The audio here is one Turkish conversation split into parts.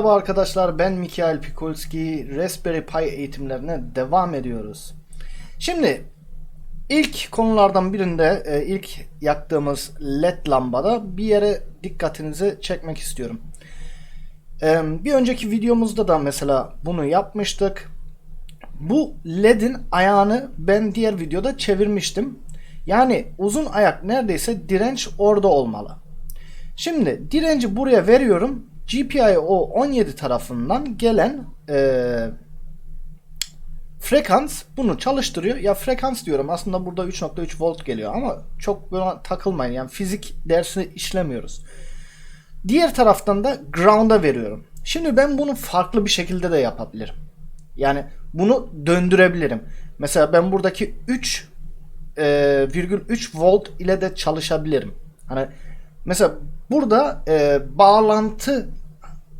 Merhaba arkadaşlar ben Mikael Pikulski. Raspberry Pi eğitimlerine devam ediyoruz. Şimdi ilk konulardan birinde e, ilk yaktığımız led lambada bir yere dikkatinizi çekmek istiyorum. E, Bir önceki videomuzda da mesela bunu yapmıştık. Bu ledin ayağını ben diğer videoda çevirmiştim. Yani uzun ayak neredeyse direnç orada olmalı. Şimdi direnci buraya veriyorum. GPIO 17 tarafından gelen eee, frekans bunu çalıştırıyor. Ya frekans diyorum aslında burada 3.3 volt geliyor ama çok buna takılmayın. Yani fizik dersi işlemiyoruz. Diğer taraftan da ground'a veriyorum. Şimdi ben bunu farklı bir şekilde de yapabilirim. Yani bunu döndürebilirim. Mesela ben buradaki 3 e, virgül 3 volt ile de çalışabilirim. Hani mesela burada e, bağlantı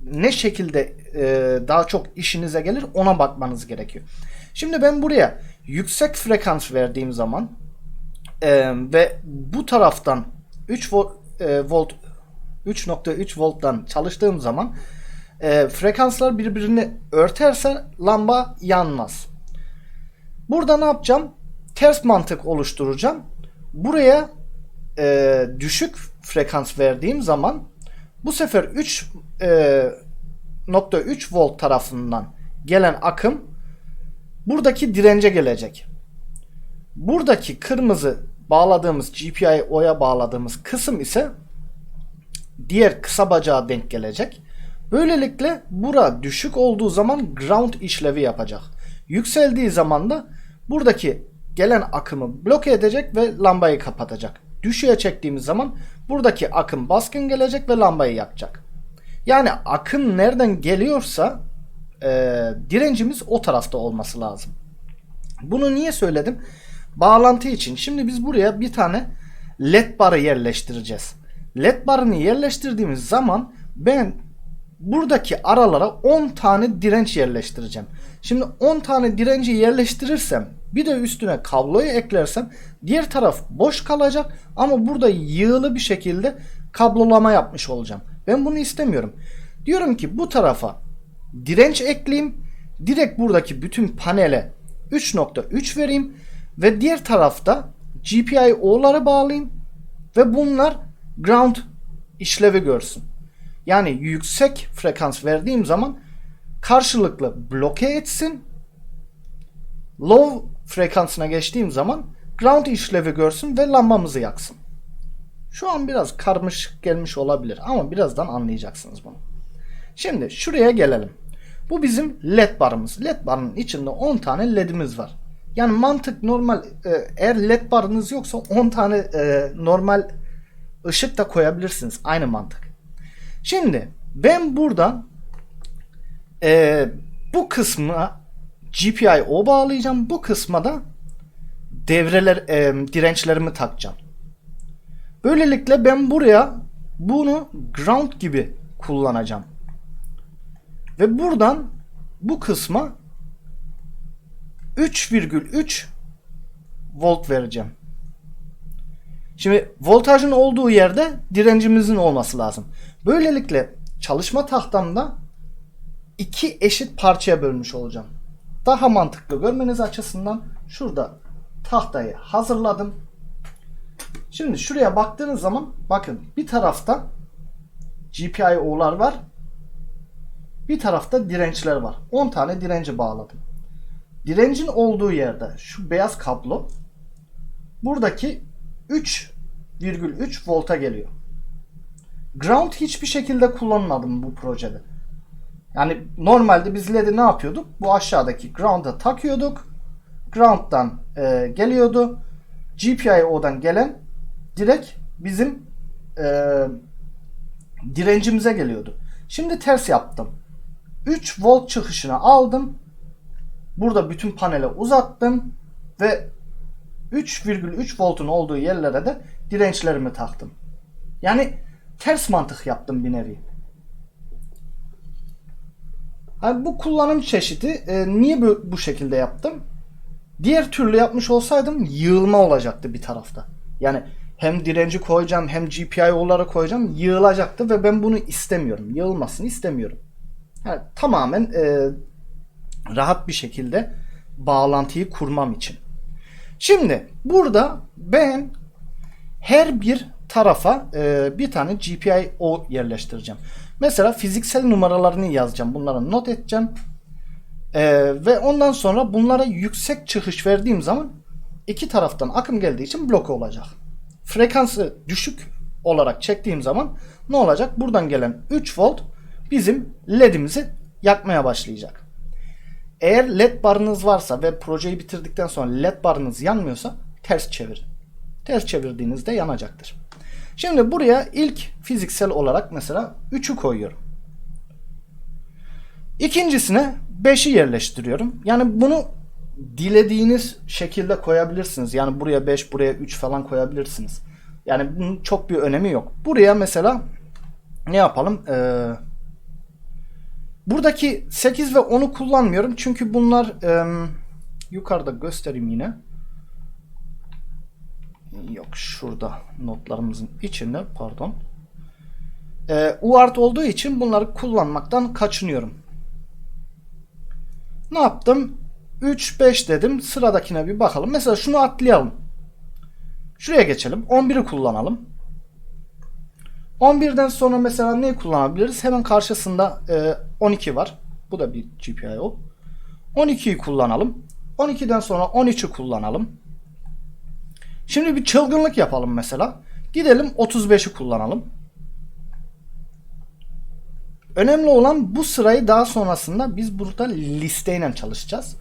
ne şekilde e, daha çok işinize gelir ona bakmanız gerekiyor. Şimdi ben buraya yüksek frekans verdiğim zaman e, ve bu taraftan 3 volt, e, volt 3.3 volttan çalıştığım zaman e, frekanslar birbirini örterse lamba yanmaz. Burada ne yapacağım? Ters mantık oluşturacağım. Buraya e, düşük frekans verdiğim zaman bu sefer 3 e, nokta 3 volt tarafından gelen akım buradaki dirence gelecek. Buradaki kırmızı bağladığımız GPIO'ya bağladığımız kısım ise diğer kısa bacağa denk gelecek. Böylelikle bura düşük olduğu zaman ground işlevi yapacak. Yükseldiği zaman da buradaki gelen akımı bloke edecek ve lambayı kapatacak. Düşüğe çektiğimiz zaman buradaki akım baskın gelecek ve lambayı yakacak. Yani akım nereden geliyorsa e, direncimiz o tarafta olması lazım. Bunu niye söyledim? Bağlantı için. Şimdi biz buraya bir tane led barı yerleştireceğiz. Led barını yerleştirdiğimiz zaman ben buradaki aralara 10 tane direnç yerleştireceğim. Şimdi 10 tane direnci yerleştirirsem bir de üstüne kabloyu eklersem diğer taraf boş kalacak ama burada yığılı bir şekilde kablolama yapmış olacağım. Ben bunu istemiyorum. Diyorum ki bu tarafa direnç ekleyeyim. Direkt buradaki bütün panele 3.3 vereyim ve diğer tarafta GPIO'ları bağlayayım ve bunlar ground işlevi görsün. Yani yüksek frekans verdiğim zaman karşılıklı bloke etsin. Low frekansına geçtiğim zaman ground işlevi görsün ve lambamızı yaksın. Şu an biraz karmaşık gelmiş olabilir ama birazdan anlayacaksınız bunu. Şimdi şuraya gelelim. Bu bizim led barımız. Led barının içinde 10 tane ledimiz var. Yani mantık normal e, eğer led barınız yoksa 10 tane e, normal ışık da koyabilirsiniz. Aynı mantık. Şimdi ben buradan e, bu kısmına GPIO bağlayacağım. Bu kısma da devreler e, dirençlerimi takacağım. Böylelikle ben buraya bunu ground gibi kullanacağım. Ve buradan bu kısma 3,3 volt vereceğim. Şimdi voltajın olduğu yerde direncimizin olması lazım. Böylelikle çalışma tahtamda iki eşit parçaya bölmüş olacağım. Daha mantıklı görmeniz açısından şurada tahtayı hazırladım. Şimdi şuraya baktığınız zaman bakın bir tarafta GPIO'lar var. Bir tarafta dirençler var. 10 tane direnci bağladım. Direncin olduğu yerde şu beyaz kablo buradaki 3,3 volta geliyor. Ground hiçbir şekilde kullanmadım bu projede. Yani normalde biz LED'i ne yapıyorduk? Bu aşağıdaki ground'a takıyorduk. Ground'dan e, geliyordu. GPIO'dan gelen direkt bizim e, direncimize geliyordu. Şimdi ters yaptım. 3 volt çıkışını aldım. Burada bütün panele uzattım ve 3,3 voltun olduğu yerlere de dirençlerimi taktım. Yani ters mantık yaptım bir nevi. Hani bu kullanım çeşidi e, niye bu, bu şekilde yaptım? Diğer türlü yapmış olsaydım yığılma olacaktı bir tarafta. Yani hem direnci koyacağım hem GPIO'ları koyacağım yığılacaktı ve ben bunu istemiyorum. Yığılmasını istemiyorum. Yani tamamen e, rahat bir şekilde bağlantıyı kurmam için. Şimdi burada ben her bir tarafa e, bir tane GPIO yerleştireceğim. Mesela fiziksel numaralarını yazacağım. Bunları not edeceğim. E, ve ondan sonra bunlara yüksek çıkış verdiğim zaman iki taraftan akım geldiği için bloke olacak. Frekansı düşük olarak çektiğim zaman ne olacak? Buradan gelen 3 volt bizim ledimizi yakmaya başlayacak. Eğer led barınız varsa ve projeyi bitirdikten sonra led barınız yanmıyorsa ters çevirin. Ters çevirdiğinizde yanacaktır. Şimdi buraya ilk fiziksel olarak mesela 3'ü koyuyorum. İkincisine 5'i yerleştiriyorum. Yani bunu dilediğiniz şekilde koyabilirsiniz. Yani buraya 5, buraya 3 falan koyabilirsiniz. Yani bunun çok bir önemi yok. Buraya mesela ne yapalım? Ee, buradaki 8 ve 10'u kullanmıyorum. Çünkü bunlar e, yukarıda göstereyim yine. Yok şurada notlarımızın içinde pardon. Ee, UART olduğu için bunları kullanmaktan kaçınıyorum. Ne yaptım? 3 5 dedim. Sıradakine bir bakalım. Mesela şunu atlayalım. Şuraya geçelim. 11'i kullanalım. 11'den sonra mesela ne kullanabiliriz? Hemen karşısında e, 12 var. Bu da bir GPIO. 12'yi kullanalım. 12'den sonra 13'ü kullanalım. Şimdi bir çılgınlık yapalım mesela. Gidelim 35'i kullanalım. Önemli olan bu sırayı daha sonrasında biz burada listeyle çalışacağız.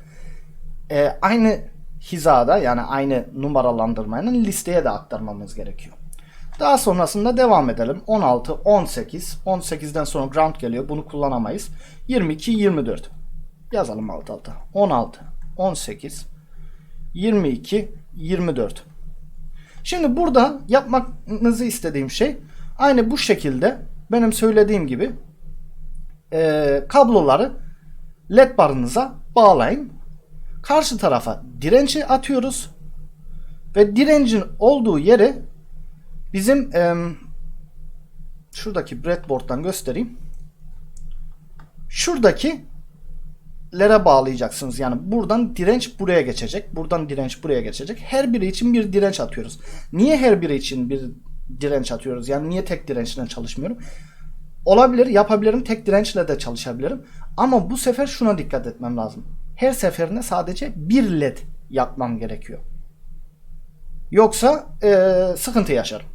Ee, aynı hizada yani aynı numaralandırmayla listeye de aktarmamız gerekiyor. Daha sonrasında devam edelim. 16, 18, 18'den sonra ground geliyor. Bunu kullanamayız. 22, 24. Yazalım alt alta. 16, 18, 22, 24. Şimdi burada yapmanızı istediğim şey aynı bu şekilde benim söylediğim gibi e, kabloları led barınıza bağlayın. Karşı tarafa direnci atıyoruz ve direncin olduğu yere bizim e, şuradaki breadboard'dan göstereyim. Şuradaki lere bağlayacaksınız. Yani buradan direnç buraya geçecek. Buradan direnç buraya geçecek. Her biri için bir direnç atıyoruz. Niye her biri için bir direnç atıyoruz? Yani niye tek dirençle çalışmıyorum? Olabilir, yapabilirim. Tek dirençle de çalışabilirim. Ama bu sefer şuna dikkat etmem lazım. Her seferinde sadece bir led yapmam gerekiyor. Yoksa ee, sıkıntı yaşarım.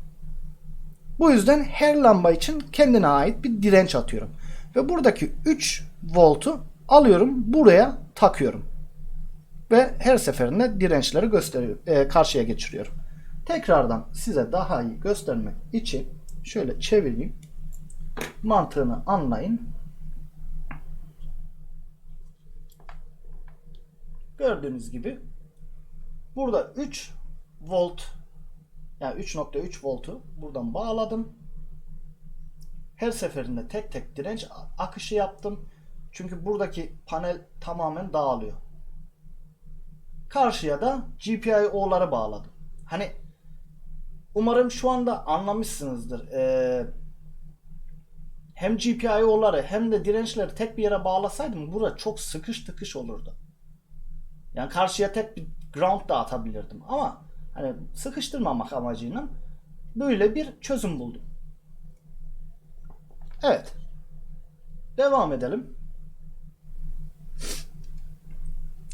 Bu yüzden her lamba için kendine ait bir direnç atıyorum. Ve buradaki 3 voltu alıyorum buraya takıyorum. Ve her seferinde dirençleri gösteriyor, e, karşıya geçiriyorum. Tekrardan size daha iyi göstermek için şöyle çevireyim. Mantığını anlayın. Gördüğünüz gibi burada 3 volt yani 3.3 voltu buradan bağladım. Her seferinde tek tek direnç akışı yaptım. Çünkü buradaki panel tamamen dağılıyor. Karşıya da GPIO'ları bağladım. Hani umarım şu anda anlamışsınızdır. Ee, hem GPIO'ları hem de dirençleri tek bir yere bağlasaydım burada çok sıkış tıkış olurdu. Yani karşıya tek bir ground da atabilirdim ama hani sıkıştırmamak amacıyla böyle bir çözüm buldum. Evet. Devam edelim.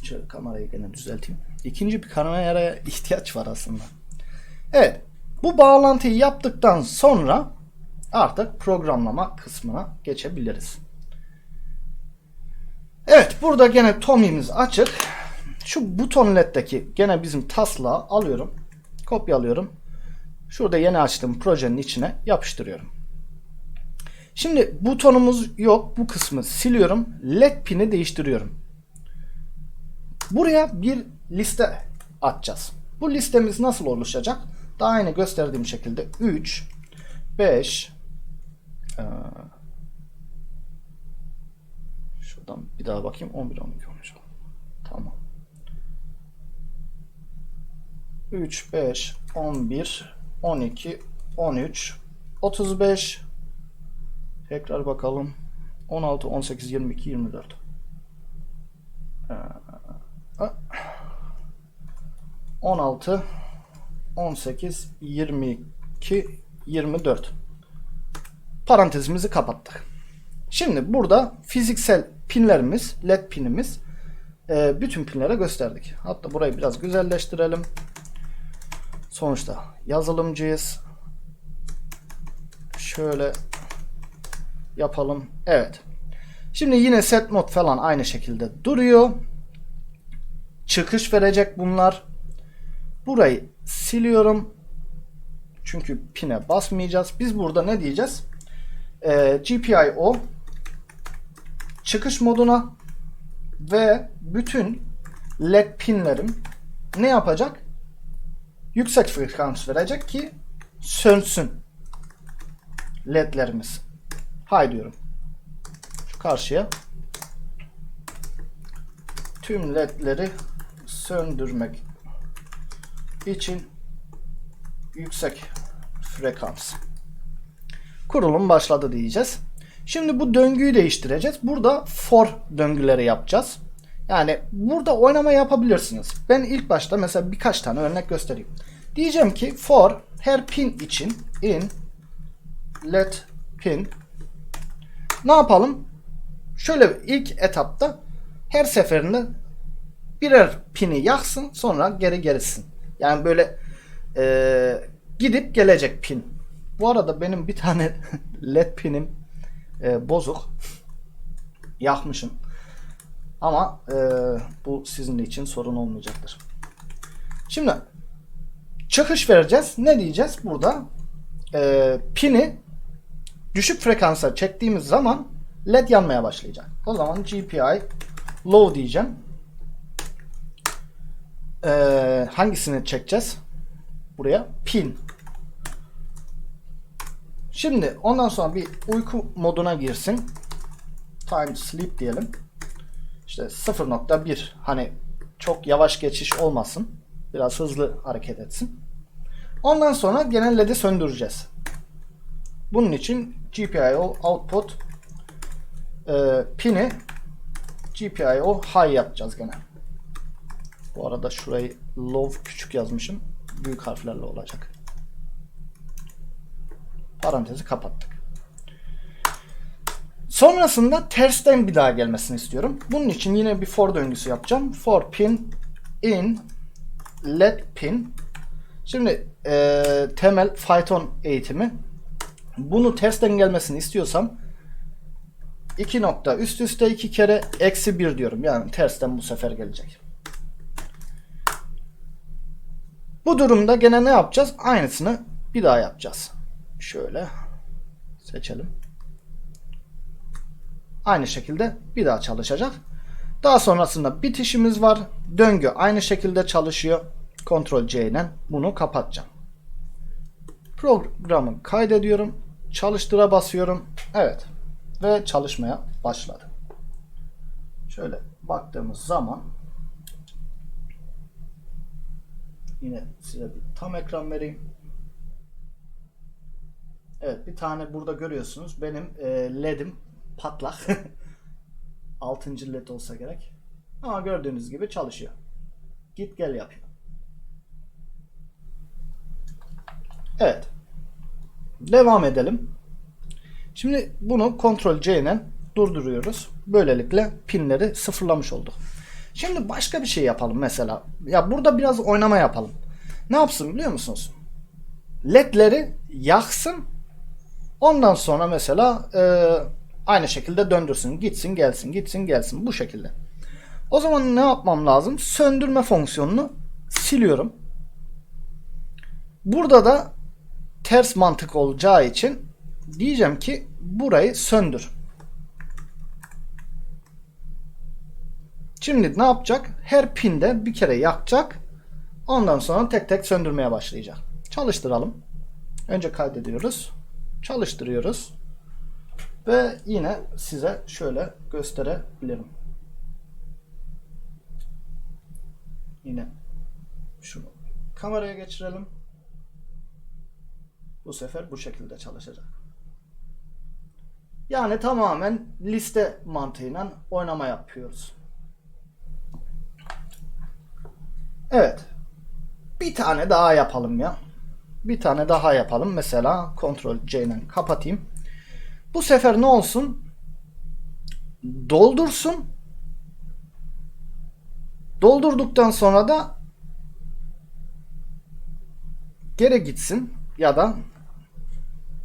Şöyle kamerayı gene düzelteyim. İkinci bir kameraya ihtiyaç var aslında. Evet. Bu bağlantıyı yaptıktan sonra artık programlama kısmına geçebiliriz. Evet. Burada gene Tommy'miz açık. Şu buton led'deki gene bizim taslağı alıyorum. Kopyalıyorum. Şurada yeni açtığım projenin içine yapıştırıyorum. Şimdi butonumuz yok. Bu kısmı siliyorum. LED pini değiştiriyorum. Buraya bir liste atacağız. Bu listemiz nasıl oluşacak? Daha aynı gösterdiğim şekilde 3, 5, eee, şuradan bir daha bakayım 11, 12, 13. 3, 5, 11, 12, 13, 35, tekrar bakalım. 16, 18, 22, 24. Ee, 16, 18, 22, 24. Parantezimizi kapattık. Şimdi burada fiziksel pinlerimiz, led pinimiz e, bütün pinlere gösterdik. Hatta burayı biraz güzelleştirelim. Sonuçta yazılımcıyız. Şöyle yapalım. Evet. Şimdi yine set not falan aynı şekilde duruyor. Çıkış verecek bunlar. Burayı siliyorum. Çünkü pine basmayacağız. Biz burada ne diyeceğiz? Ee, GPIO çıkış moduna ve bütün led pinlerim ne yapacak? Yüksek frekans verecek ki sönsün ledlerimiz. Hay diyorum. Şu karşıya tüm ledleri söndürmek için yüksek frekans. Kurulum başladı diyeceğiz. Şimdi bu döngüyü değiştireceğiz. Burada for döngüleri yapacağız. Yani burada oynama yapabilirsiniz. Ben ilk başta mesela birkaç tane örnek göstereyim. Diyeceğim ki for her pin için in let pin ne yapalım? Şöyle ilk etapta her seferinde birer pini yaksın sonra geri gerisin. Yani böyle e, gidip gelecek pin. Bu arada benim bir tane led pinim e, bozuk. Yakmışım. Ama e, bu sizin için sorun olmayacaktır. Şimdi çıkış vereceğiz. Ne diyeceğiz? Burada e, pini düşük frekansa çektiğimiz zaman led yanmaya başlayacak. O zaman GPI low diyeceğim. E, hangisini çekeceğiz? Buraya pin. Şimdi ondan sonra bir uyku moduna girsin. Time sleep diyelim. İşte 0.1 hani çok yavaş geçiş olmasın. Biraz hızlı hareket etsin. Ondan sonra genel LED'i söndüreceğiz. Bunun için GPIO output e, pini GPIO high yapacağız gene. Bu arada şurayı low küçük yazmışım. Büyük harflerle olacak. Parantezi kapattık. Sonrasında tersten bir daha gelmesini istiyorum. Bunun için yine bir for döngüsü yapacağım. For pin in led pin. Şimdi e, temel Python eğitimi. Bunu tersten gelmesini istiyorsam 2 nokta üst üste iki kere eksi 1 diyorum. Yani tersten bu sefer gelecek. Bu durumda gene ne yapacağız? Aynısını bir daha yapacağız. Şöyle seçelim. Aynı şekilde bir daha çalışacak. Daha sonrasında bitişimiz var. Döngü aynı şekilde çalışıyor. Ctrl C ile bunu kapatacağım. Programı kaydediyorum. Çalıştıra basıyorum. Evet. Ve çalışmaya başladı. Şöyle baktığımız zaman yine size bir tam ekran vereyim. Evet bir tane burada görüyorsunuz. Benim e, LED'im patlak. 6. led olsa gerek. Ama gördüğünüz gibi çalışıyor. Git gel yapıyor. Evet. Devam edelim. Şimdi bunu Ctrl C ile durduruyoruz. Böylelikle pinleri sıfırlamış olduk. Şimdi başka bir şey yapalım mesela. Ya burada biraz oynama yapalım. Ne yapsın biliyor musunuz? LED'leri yaksın. Ondan sonra mesela e, aynı şekilde döndürsün. Gitsin gelsin gitsin gelsin bu şekilde. O zaman ne yapmam lazım? Söndürme fonksiyonunu siliyorum. Burada da ters mantık olacağı için diyeceğim ki burayı söndür. Şimdi ne yapacak? Her pinde bir kere yakacak. Ondan sonra tek tek söndürmeye başlayacak. Çalıştıralım. Önce kaydediyoruz. Çalıştırıyoruz. Ve yine size şöyle gösterebilirim. Yine şunu kameraya geçirelim. Bu sefer bu şekilde çalışacak. Yani tamamen liste mantığıyla oynama yapıyoruz. Evet. Bir tane daha yapalım ya. Bir tane daha yapalım. Mesela Ctrl C ile kapatayım. Bu sefer ne olsun? Doldursun. Doldurduktan sonra da geri gitsin ya da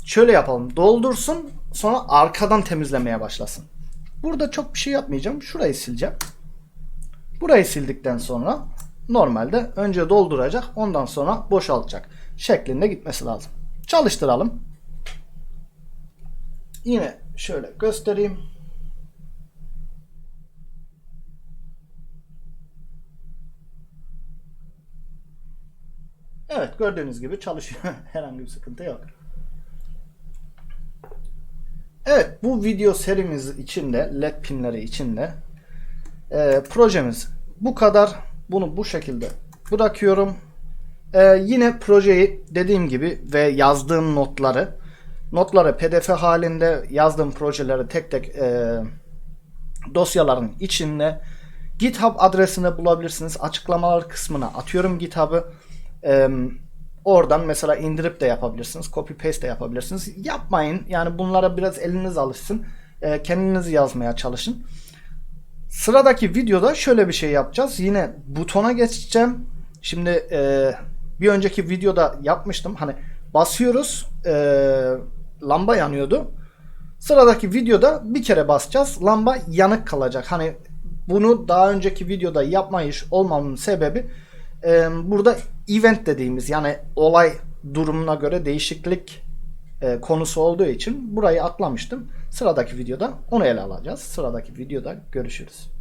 şöyle yapalım. Doldursun sonra arkadan temizlemeye başlasın. Burada çok bir şey yapmayacağım. Şurayı sileceğim. Burayı sildikten sonra normalde önce dolduracak ondan sonra boşaltacak şeklinde gitmesi lazım. Çalıştıralım. Yine şöyle göstereyim. Evet gördüğünüz gibi çalışıyor. Herhangi bir sıkıntı yok. Evet bu video serimiz içinde led pinleri içinde e, projemiz bu kadar. Bunu bu şekilde bırakıyorum. E, yine projeyi dediğim gibi ve yazdığım notları notları pdf halinde yazdığım projeleri tek tek e, dosyaların içinde GitHub adresinde bulabilirsiniz. Açıklamalar kısmına atıyorum GitHub'ı. Ee, oradan mesela indirip de yapabilirsiniz. Copy paste de yapabilirsiniz. Yapmayın. Yani bunlara biraz eliniz alışsın. Ee, kendiniz yazmaya çalışın. Sıradaki videoda şöyle bir şey yapacağız. Yine butona geçeceğim. Şimdi e, bir önceki videoda yapmıştım. Hani basıyoruz e, lamba yanıyordu. Sıradaki videoda bir kere basacağız. Lamba yanık kalacak. Hani bunu daha önceki videoda yapmayış olmamın sebebi e, burada event dediğimiz yani olay durumuna göre değişiklik e, konusu olduğu için burayı atlamıştım. Sıradaki videoda onu ele alacağız. Sıradaki videoda görüşürüz.